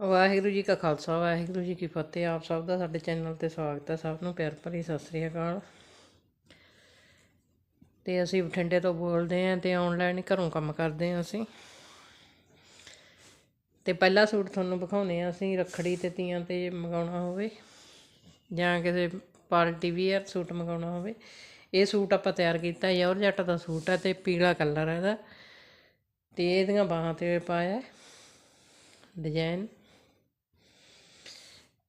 ਵਾਹਿਗੁਰੂ ਜੀ ਕਾ ਖਾਲਸਾ, ਵਾਹਿਗੁਰੂ ਜੀ ਕੀ ਫਤਿਹ। ਆਪ ਸਭ ਦਾ ਸਾਡੇ ਚੈਨਲ ਤੇ ਸਵਾਗਤ ਹੈ। ਸਭ ਨੂੰ ਪਿਆਰ ਭਰੀ ਸਤਿ ਸ੍ਰੀ ਅਕਾਲ। ਤੇ ਅਸੀਂ ਬਠਿੰਡੇ ਤੋਂ ਬੋਲਦੇ ਆਂ ਤੇ ਆਨਲਾਈਨ ਘਰੋਂ ਕੰਮ ਕਰਦੇ ਆਂ ਅਸੀਂ। ਤੇ ਪਹਿਲਾ ਸੂਟ ਤੁਹਾਨੂੰ ਵਿਖਾਉਨੇ ਆ ਅਸੀਂ, ਰੱਖੜੀ ਤੇ ਤੀਆਂ ਤੇ ਮੰਗਾਉਣਾ ਹੋਵੇ ਜਾਂ ਕਿਸੇ ਪਾਰਟੀ ਵੀਅਰ ਸੂਟ ਮੰਗਾਉਣਾ ਹੋਵੇ। ਇਹ ਸੂਟ ਆਪਾਂ ਤਿਆਰ ਕੀਤਾ, ਯੌਰ ਜੱਟ ਦਾ ਸੂਟ ਹੈ ਤੇ ਪੀਲਾ ਕਲਰ ਹੈ ਇਹਦਾ। ਤੇ ਇਹਦੀਆਂ ਬਾਹਾਂ ਤੇ ਪਾਇਆ ਡਿਜ਼ਾਈਨ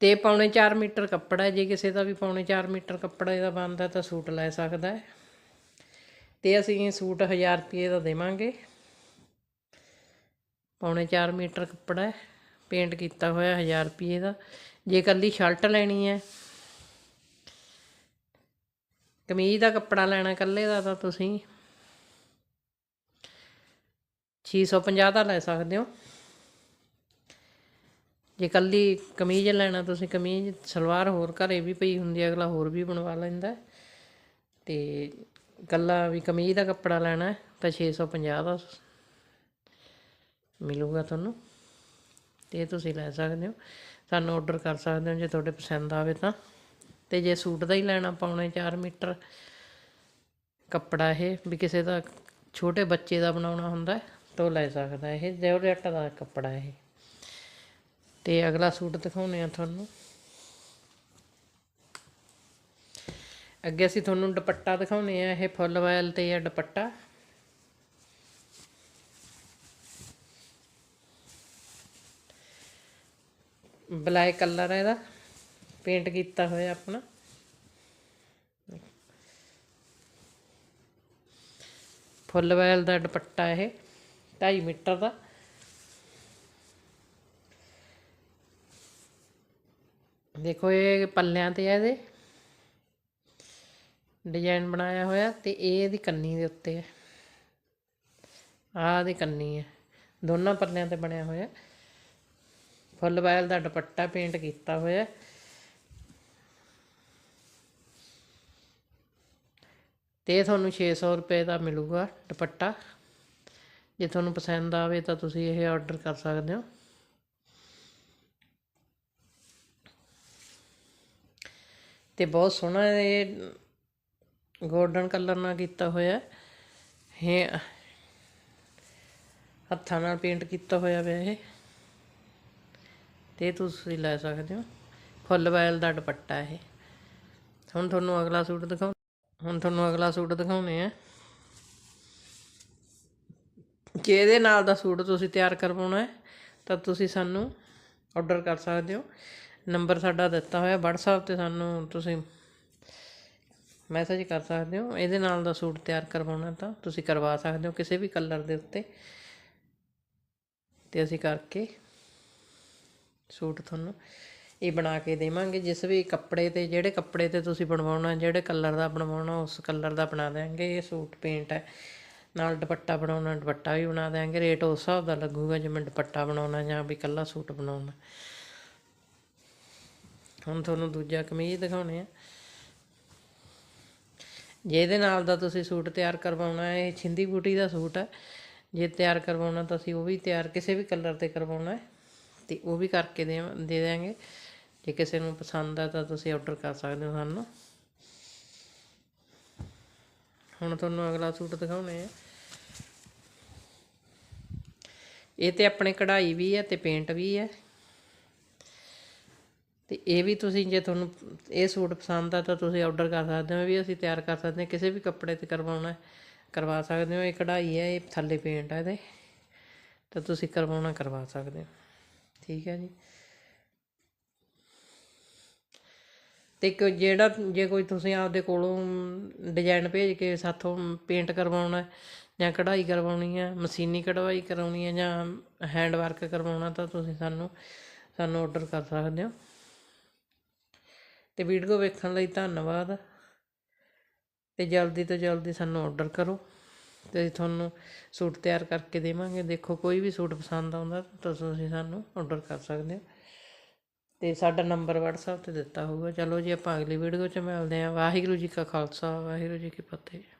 ਤੇ ਪੌਣੇ 4 ਮੀਟਰ ਕੱਪੜਾ ਜੇ ਕਿਸੇ ਦਾ ਵੀ ਪੌਣੇ 4 ਮੀਟਰ ਕੱਪੜਾ ਇਹਦਾ ਬਣਦਾ ਤਾਂ ਸੂਟ ਲੈ ਸਕਦਾ ਹੈ। ਤੇ ਅਸੀਂ ਸੂਟ 1000 ਰੁਪਏ ਦਾ ਦੇਵਾਂਗੇ। ਪੌਣੇ 4 ਮੀਟਰ ਕੱਪੜਾ ਹੈ, ਪੇਂਟ ਕੀਤਾ ਹੋਇਆ 1000 ਰੁਪਏ ਦਾ। ਜੇ ਕੱਲੀ ਸ਼ਰਟ ਲੈਣੀ ਹੈ, ਕਮੀਜ਼ ਦਾ ਕੱਪੜਾ ਲੈਣਾ ਕੱਲੇ ਦਾ ਤਾਂ ਤੁਸੀਂ 650 ਦਾ ਲੈ ਸਕਦੇ ਹੋ। ਜੇ ਕੱਲੀ ਕਮੀਜ਼ ਲੈਣਾ, ਤੁਸੀਂ ਕਮੀਜ਼, ਸਲਵਾਰ ਹੋਰ ਘਰੇ ਵੀ ਪਈ ਹੁੰਦੀ ਹੈ ਅਗਲਾ ਹੋਰ ਵੀ ਬਣਵਾ ਲੈਂਦਾ। ਹੈ। ਤੇ ਕੱਲਾ ਵੀ ਕਮੀਜ਼ ਦਾ ਕੱਪੜਾ ਲੈਣਾ ਹੈ ਤਾਂ 650 ਦਾ ਮਿਲੂਗਾ ਤੁਹਾਨੂੰ। ਤੇ ਇਹ ਤੁਸੀਂ ਲੈ ਸਕਦੇ ਹੋ। ਸਾਨੂੰ ਆਰਡਰ ਕਰ ਸਕਦੇ ਹੋ, ਜੇ ਤੁਹਾਡੇ ਪਸੰਦ ਆਵੇ ਤਾਂ। ਤੇ ਜੇ ਸੂਟ ਦਾ ਹੀ ਲੈਣਾ ਪਾਉਣੇ 4 ਮੀਟਰ ਕੱਪੜਾ ਇਹ, ਵੀ ਕਿਸੇ ਦਾ ਛੋਟੇ ਬੱਚੇ ਦਾ ਬਣਾਉਣਾ ਹੁੰਦਾ, ਤਾਂ ਉਹ ਲੈ ਸਕਦਾ ਇਹ ਜੈਵਰਟ ਦਾ ਕੱਪੜਾ ਇਹ। ਤੇ ਅਗਲਾ ਸੂਟ ਦਿਖਾਉਨੇ ਆ ਤੁਹਾਨੂੰ। ਅੱਗੇ ਅਸੀਂ ਤੁਹਾਨੂੰ ਦੁਪੱਟਾ ਦਿਖਾਉਨੇ ਆ, ਇਹ ਫੁੱਲ ਵਾਇਲ ਤੇ ਆ ਦੁਪੱਟਾ। ਬਲੈਕ ਕਲਰ ਹੈ ਇਹਦਾ ਪੇਂਟ ਕੀਤਾ ਹੋਇਆ ਆਪਣਾ। ਫੁੱਲ ਵਾਇਲ ਦਾ ਦੁਪੱਟਾ ਇਹ 2.5 ਮੀਟਰ ਦਾ। ਦੇਖੋ ਇਹ ਪੱਲਿਆਂ ਤੇ ਆ ਇਹਦੇ। ਡਿਜ਼ਾਈਨ ਬਣਾਇਆ ਹੋਇਆ ਤੇ ਇਹ ਇਹਦੀ ਕੰਨੀ ਦੇ ਉੱਤੇ ਹੈ। ਆਹ ਦੀ ਕੰਨੀ ਹੈ। ਦੋਨਾਂ ਪੱਲਿਆਂ ਤੇ ਬਣਿਆ ਹੋਇਆ। ਫੁੱਲ ਵਾਇਲ ਦਾ ਦੁਪੱਟਾ ਪੇਂਟ ਕੀਤਾ ਹੋਇਆ। ਤੇ ਇਹ ਤੁਹਾਨੂੰ 600 ਰੁਪਏ ਦਾ ਮਿਲੂਗਾ ਦੁਪੱਟਾ। ਜੇ ਤੁਹਾਨੂੰ ਪਸੰਦ ਆਵੇ ਤਾਂ ਤੁਸੀਂ ਇਹ ਆਰਡਰ ਕਰ ਸਕਦੇ ਹੋ। ਤੇ ਬਹੁਤ ਸੋਹਣਾ ਇਹ ਗੋਲਡਨ ਕਲਰ ਨਾਲ ਕੀਤਾ ਹੋਇਆ ਹੈ। ਹੱਥਾਂ ਨਾਲ ਪੇਂਟ ਕੀਤਾ ਹੋਇਆ ਵੇ ਇਹ। ਤੇ ਤੁਸੀਂ ਲੈ ਸਕਦੇ ਹੋ। ਫੁੱਲ ਵਾਇਲ ਦਾ ਦੁਪੱਟਾ ਇਹ। ਹੁਣ ਤੁਹਾਨੂੰ ਅਗਲਾ ਸੂਟ ਦਿਖਾਉ ਹੁਣ ਤੁਹਾਨੂੰ ਅਗਲਾ ਸੂਟ ਦਿਖਾਉਨੇ ਆ। ਜੇ ਇਹਦੇ ਨਾਲ ਦਾ ਸੂਟ ਤੁਸੀਂ ਤਿਆਰ ਕਰਵਾਉਣਾ ਹੈ, ਤਾਂ ਤੁਸੀਂ ਸਾਨੂੰ ਆਰਡਰ ਕਰ ਸਕਦੇ ਹੋ। ਨੰਬਰ ਸਾਡਾ ਦਿੱਤਾ ਹੋਇਆ, WhatsApp ਤੇ ਸਾਨੂੰ ਤੁਸੀਂ ਮੈਸੇਜ ਕਰ ਸਕਦੇ ਹੋ। ਇਹਦੇ ਨਾਲ ਦਾ ਸੂਟ ਤਿਆਰ ਕਰਵਾਉਣਾ ਤਾਂ ਤੁਸੀਂ ਕਰਵਾ ਸਕਦੇ ਹੋ ਕਿਸੇ ਵੀ ਕਲਰ ਦੇ ਉੱਤੇ। ਤੇ ਅਸੀਂ ਕਰਕੇ ਸੂਟ ਤੁਹਾਨੂੰ ਇਹ ਬਣਾ ਕੇ ਦੇਵਾਂਗੇ। ਜਿਸ ਵੀ ਕੱਪੜੇ ਤੇ, ਜਿਹੜੇ ਕੱਪੜੇ ਤੇ ਤੁਸੀਂ ਬਣਵਾਉਣਾ, ਜਿਹੜੇ ਕਲਰ ਦਾ ਬਣਵਾਉਣਾ, ਉਸ ਕਲਰ ਦਾ ਬਣਾ ਦੇਵਾਂਗੇ ਇਹ ਸੂਟ ਪੇਂਟ ਹੈ। ਨਾਲ ਦੁਪੱਟਾ ਬਣਾਉਣਾ, ਦੁਪੱਟਾ ਵੀ ਬਣਾ ਦੇਵਾਂਗੇ ਰੇਟ ਉਸ ਹਿਸਾਬ ਦਾ ਲੱਗੂਗਾ ਜਿਵੇਂ ਦੁਪੱਟਾ ਬਣਾਉਣਾ ਜਾਂ ਵੀ ਕੱਲਾ ਸੂਟ ਬਣਾਉਣਾ। ਹੁਣ ਤੁਹਾਨੂੰ ਦੂਜਾ ਕਮੀਜ਼ ਦਿਖਾਉਣੇ ਆ। ਜੇ ਇਹਦੇ ਨਾਲ ਦਾ ਤੁਸੀਂ ਸੂਟ ਤਿਆਰ ਕਰਵਾਉਣਾ ਹੈ, ਇਹ ਛਿੰਦੀ ਬੂਟੀ ਦਾ ਸੂਟ ਹੈ ਜੇ ਤਿਆਰ ਕਰਵਾਉਣਾ ਤਾਂ ਅਸੀਂ ਉਹ ਵੀ ਤਿਆਰ, ਕਿਸੇ ਵੀ ਕਲਰ ਤੇ ਕਰਵਾਉਣਾ ਹੈ, ਤੇ ਉਹ ਵੀ ਕਰਕੇ ਦੇ ਦੇ ਦਿਆਂਗੇ। ਜੇ ਕਿਸੇ ਨੂੰ ਪਸੰਦ ਆ ਤਾਂ ਤੁਸੀਂ ਆਰਡਰ ਕਰ ਸਕਦੇ ਹੋ ਸਾਨੂੰ। ਹੁਣ ਤੁਹਾਨੂੰ ਅਗਲਾ ਸੂਟ ਦਿਖਾਉਣੇ ਆ। ਇਹ ਤੇ ਆਪਣੇ ਕਢਾਈ ਵੀ ਹੈ ਤੇ ਪੇਂਟ ਵੀ ਹੈ ਤੇ ਇਹ ਵੀ ਤੁਸੀਂ ਜੇ ਤੁਹਾਨੂੰ ਇਹ ਸੂਟ ਪਸੰਦ ਆ ਤਾਂ ਤੁਸੀਂ ਆਰਡਰ ਕਰ ਸਕਦੇ ਹੋ ਵੀ ਅਸੀਂ ਤਿਆਰ ਕਰ ਸਕਦੇ ਹਾਂ, ਕਿਸੇ ਵੀ ਕੱਪੜੇ ਤੇ ਕਰਵਾਉਣਾ ਕਰਵਾ ਸਕਦੇ ਹੋ, ਇਹ ਕਢਾਈ ਹੈ, ਇਹ ਥੱਲੇ ਪੇਂਟ ਹੈ ਇਹਦੇ, ਤਾਂ ਤੁਸੀਂ ਕਰਵਾਉਣਾ, ਕਰਵਾ ਸਕਦੇ ਹੋ। ਠੀਕ ਹੈ ਜੀ। ਤੇ ਇੱਕ ਜਿਹੜਾ ਜੇ ਕੋਈ ਤੁਸੀਂ ਆਪਦੇ ਕੋਲੋਂ ਡਿਜ਼ਾਈਨ ਭੇਜ ਕੇ ਸਾਥੋਂ ਪੇਂਟ ਕਰਵਾਉਣਾ ਜਾਂ ਕਢਾਈ ਕਰਵਾਉਣੀ ਹੈ, ਮਸ਼ੀਨੀ ਕਢਵਾਈ ਕਰਾਉਣੀ ਹੈ, ਜਾਂ ਹੈਂਡ ਵਰਕ ਕਰਵਾਉਣਾ ਤਾਂ ਤੁਸੀਂ ਸਾਨੂੰ ਸਾਨੂੰ ਆਰਡਰ ਕਰ ਸਕਦੇ ਹੋ। ਅਤੇ ਵੀਡੀਓ ਵੇਖਣ ਲਈ ਧੰਨਵਾਦ। ਅਤੇ ਜਲਦੀ ਤੋਂ ਜਲਦੀ ਸਾਨੂੰ ਔਡਰ ਕਰੋ ਅਤੇ ਤੁਹਾਨੂੰ ਸੂਟ ਤਿਆਰ ਕਰਕੇ ਦੇਵਾਂਗੇ। ਦੇਖੋ, ਕੋਈ ਵੀ ਸੂਟ ਪਸੰਦ ਆਉਂਦਾ ਤਾਂ ਤੁਸੀਂ ਸਾਨੂੰ ਔਡਰ ਕਰ ਸਕਦੇ ਹੋ। ਅਤੇ ਸਾਡਾ ਨੰਬਰ WhatsApp ਤੇ ਦਿੱਤਾ ਹੋਊਗਾ। ਚਲੋ ਜੀ, ਆਪਾਂ ਅਗਲੀ ਵੀਡੀਓ 'ਚ ਮਿਲਦੇ ਹਾਂ। ਵਾਹਿਗੁਰੂ ਜੀ ਕਾ ਖਾਲਸਾ, ਵਾਹਿਗੁਰੂ ਜੀ ਕੀ ਫਤਿਹ।